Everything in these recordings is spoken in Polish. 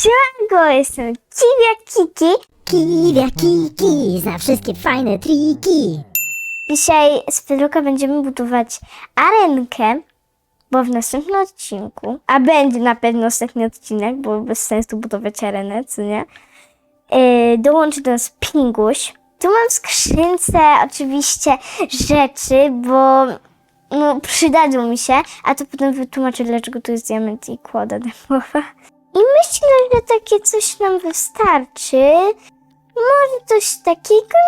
Siemanko, jestem Kiwia Kiki. Kiwia Kiki zna wszystkie fajne triki. Dzisiaj z Pedroka będziemy budować arenkę, bo w następnym odcinku, a będzie na pewno ostatni odcinek, bo bez sensu budować arenę, co nie? Yy, dołączy do nas Pinguś. Tu mam w skrzynce oczywiście rzeczy, bo no, przydadzą mi się, a to potem wytłumaczę, dlaczego tu jest diament i kłoda dębowa. I myślę, że takie coś nam wystarczy. Może coś takiego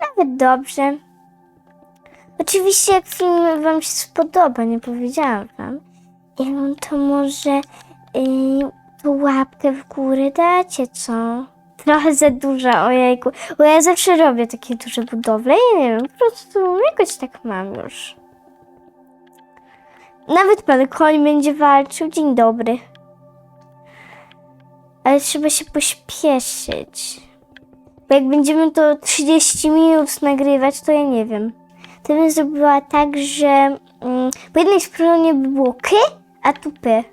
nawet dobrze. Oczywiście, jak film Wam się spodoba, nie powiedziałam Wam, to może yy, tą łapkę w górę dacie, co? Trochę za duża, ojejku. Bo ja zawsze robię takie duże budowle i nie wiem, po prostu jakoś tak mam już. Nawet pan koń będzie walczył. Dzień dobry. Ale trzeba się pośpieszyć. Bo jak będziemy to 30 minut nagrywać, to ja nie wiem. To bym zrobiła tak, że mm, po jednej stronie by było K, a tu P.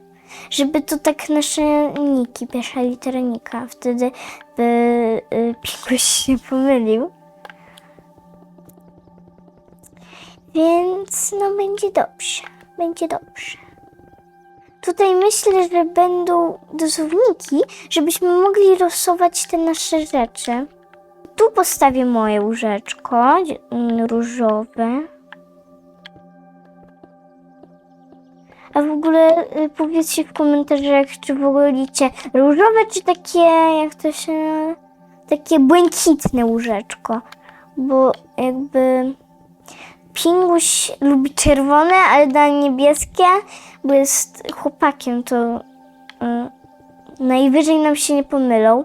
Żeby to tak nasze niki, pierwsza litera nika. Wtedy by y, się pomylił. Więc no będzie dobrze. Będzie dobrze. Tutaj myślę, że będą dozowniki, żebyśmy mogli losować te nasze rzeczy. Tu postawię moje łóżeczko mm, różowe. A w ogóle y, powiedzcie w komentarzach, czy wolicie różowe, czy takie, jak to się... takie błękitne łóżeczko. Bo jakby Pinguś lubi czerwone, ale da niebieskie, bo jest chłopakiem, to y, najwyżej nam się nie pomylą.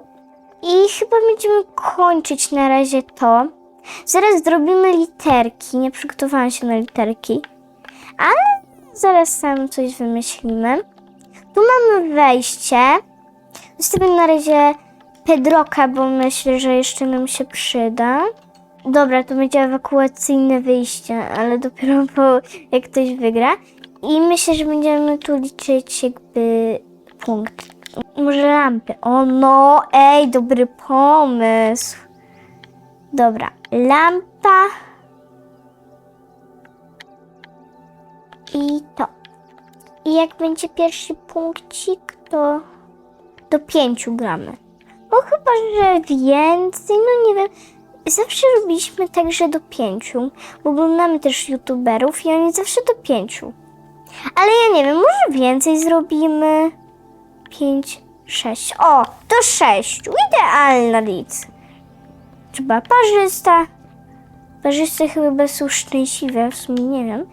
I chyba będziemy kończyć na razie to. Zaraz zrobimy literki. Nie przygotowałam się na literki, ale zaraz sam coś wymyślimy. Tu mamy wejście. Zostawię na razie Pedroka, bo myślę, że jeszcze nam się przyda. Dobra, to będzie ewakuacyjne wyjście, ale dopiero po jak ktoś wygra. I myślę, że będziemy tu liczyć jakby punkt. Może lampy. O no, ej, dobry pomysł. Dobra, lampa. I to. I jak będzie pierwszy punkcik, to do pięciu gramy. No chyba, że więcej, no nie wiem. Zawsze robiliśmy tak, że do pięciu. Bo oglądamy też youtuberów i oni zawsze do pięciu. Ale ja nie wiem, może więcej zrobimy. 5, 6. O, to 6. Idealna liczba. Trzeba parzysta. Parzyste chyba są szczęśliwe, w sumie nie wiem.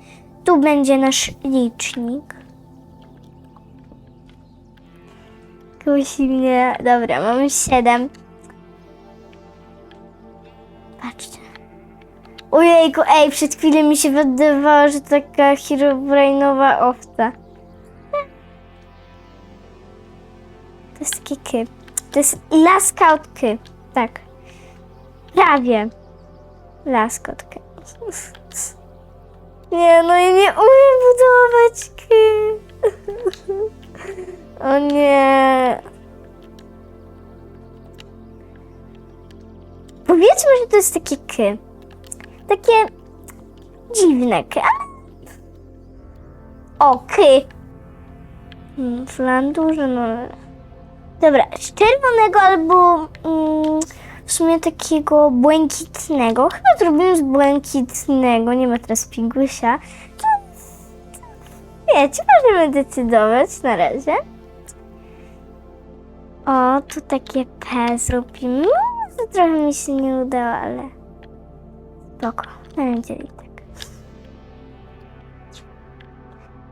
Tu będzie nasz licznik. Kusi mnie. Dobra, mamy 7. Ojejku, ej, przed chwilą mi się wydawało, że taka herobrainowa owca. To jest takie ky. To jest laskout ky. Tak. Prawie. Laskot ky. Nie, no ja nie umiem budować ky. O nie. Powiedzmy, że to jest takie ky. Takie dziwne ale... O, ky. Hmm, Flan duży, no. Dobra, z czerwonego albo mm, w sumie takiego błękitnego. Chyba zrobimy z błękitnego, nie ma teraz pingusia. To, to, wiecie, możemy decydować na razie. O, tu takie P zrobimy. No, to trochę mi się nie udało, ale spoko, będzie i tak.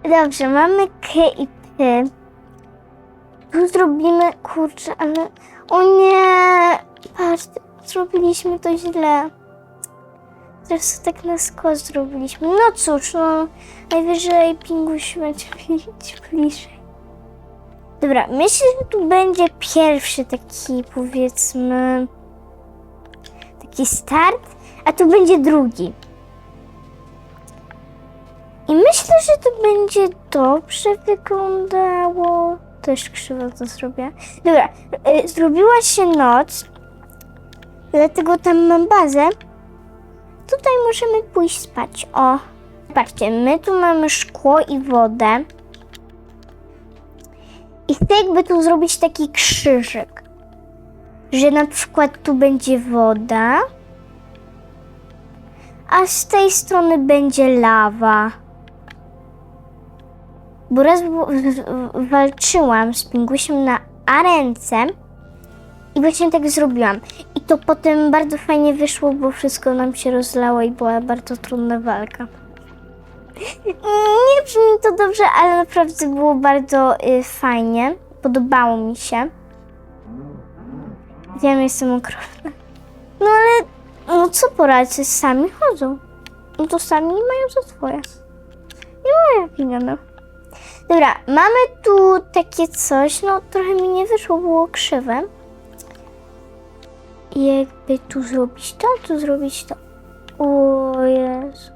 Dobrze, mamy K i P. Tu zrobimy, kurczę, ale... O nie! Patrz, zrobiliśmy to źle. Teraz to tak na skos zrobiliśmy. No cóż, no... Najwyżej pinguś będzie bliżej. Dobra, myślę, że tu będzie pierwszy taki, powiedzmy... Taki start, a tu będzie drugi. I myślę, że to będzie dobrze wyglądało. Też krzywo to zrobię. Dobra, y, zrobiła się noc, dlatego tam mam bazę. Tutaj możemy pójść spać. O, zobaczcie, my tu mamy szkło i wodę. I chcę jakby tu zrobić taki krzyżyk, że na przykład tu będzie woda, a z tej strony będzie lawa. Bo raz walczyłam z pingusiem na arence i właśnie tak zrobiłam. I to potem bardzo fajnie wyszło, bo wszystko nam się rozlało i była bardzo trudna walka. Nie brzmi to dobrze, ale naprawdę było bardzo y, fajnie. Podobało mi się. Wiem, jestem okropna. No ale, no co poradzę, sami chodzą. No to sami mają za swoje. Nie moja wina, no. Dobra, mamy tu takie coś, no trochę mi nie wyszło, było krzywe. I jakby tu zrobić to, tu zrobić to. O Jezu.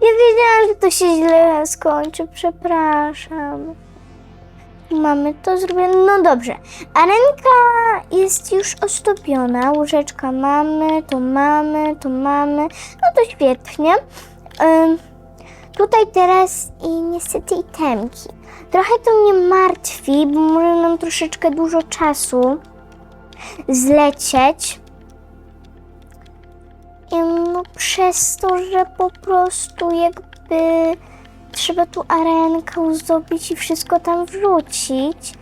Ja wiedziałam, że to się źle skończy, przepraszam. Mamy to zrobione. No dobrze. Arenka jest już ozdobiona. Łóżeczka mamy, to mamy, to mamy. No to świetnie. Tutaj teraz i niestety itemki. Trochę to mnie martwi, bo może nam troszeczkę dużo czasu zlecieć. Ym, No przez to, że po prostu jakby trzeba tu arenkę zdobić i wszystko tam wrzucić.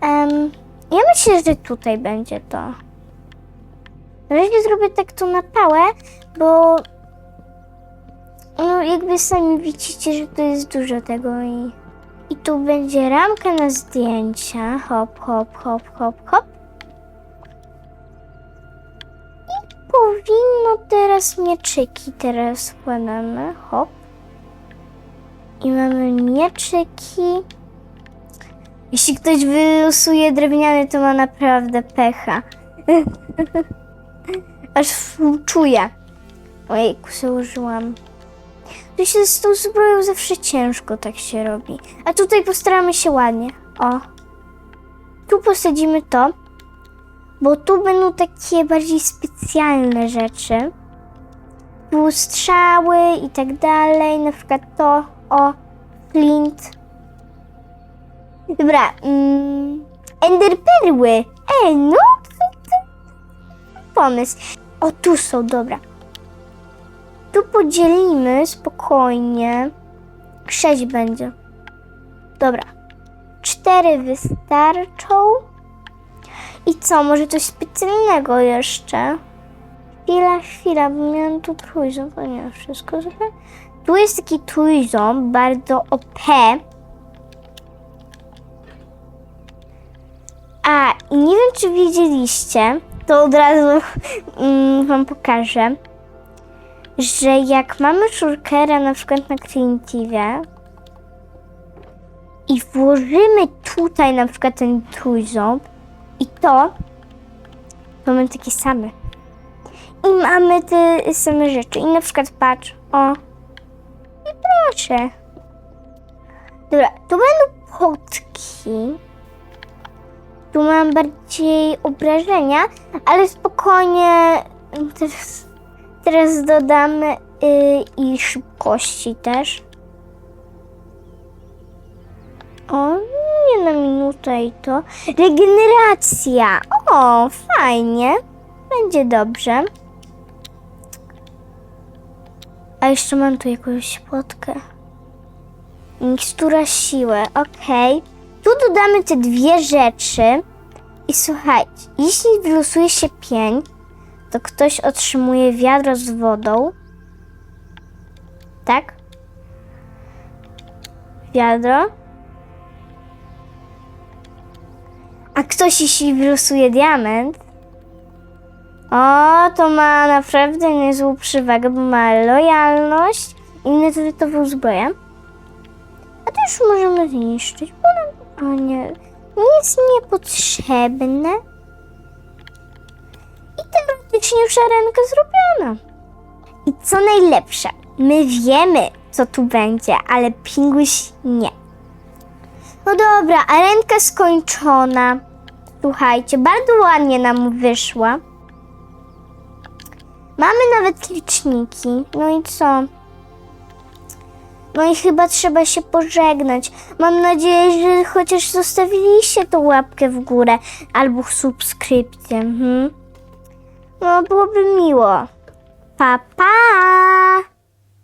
Em, ja myślę, że tutaj będzie to. Na zrobię tak to na pałę, bo no jakby sami widzicie, że to jest dużo tego i, i tu będzie ramka na zdjęcia. Hop, hop, hop, hop, hop. I powinno teraz mieczyki teraz wkładamy. Hop. I mamy mieczyki. Jeśli ktoś wylosuje drewniany, to ma naprawdę pecha. Aż współczuję. Ojejku, założyłam. To się z tą zbroją zawsze ciężko tak się robi. A tutaj postaramy się ładnie. O. Tu posadzimy to, bo tu będą takie bardziej specjalne rzeczy. Tu strzały i tak dalej. Na przykład to, o, flint. Dobra, mm, enderperły. Ej, no, to, to pomysł. O, tu są, dobra. Tu podzielimy spokojnie. Sześć będzie. Dobra. Cztery wystarczą. I co, może coś specjalnego jeszcze? Chwila, chwila, bo miałam tu trójząb, to nie wszystko zrobię. Tu jest taki trójząb, bardzo OP. A, i nie wiem, czy wiedzieliście, to od razu mm, wam pokażę, że jak mamy shulkera na przykład na Creative i włożymy tutaj na przykład ten trójząb i to, to mamy takie same. I mamy te same rzeczy. I na przykład patrz, o. I proszę. Dobra, tu będą potki. Tu mam bardziej obrażenia, ale spokojnie teraz, teraz dodamy y, i szybkości też. O, nie na minutę i to. Regeneracja. O, fajnie. Będzie dobrze. A jeszcze mam tu jakąś płotkę. Mikstura siły, okej. Tu dodamy te dwie rzeczy. I słuchajcie, jeśli wylosuje się pień, to ktoś otrzymuje wiadro z wodą. Tak? Wiadro. A ktoś, jeśli wylosuje diament, o, to ma naprawdę niezłą przewagę, bo ma lojalność i neterytową zbroję. A to już możemy zniszczyć, bo nam, o nie, jest niepotrzebne. I teoretycznie już arenka zrobiona. I co najlepsze, my wiemy, co tu będzie, ale pinguś nie. No dobra, arenka skończona. Słuchajcie, bardzo ładnie nam wyszła. Mamy nawet liczniki. No i co? No i chyba trzeba się pożegnać. Mam nadzieję, że chociaż zostawiliście tą łapkę w górę albo subskrypcję. Mhm. No byłoby miło. Pa, pa!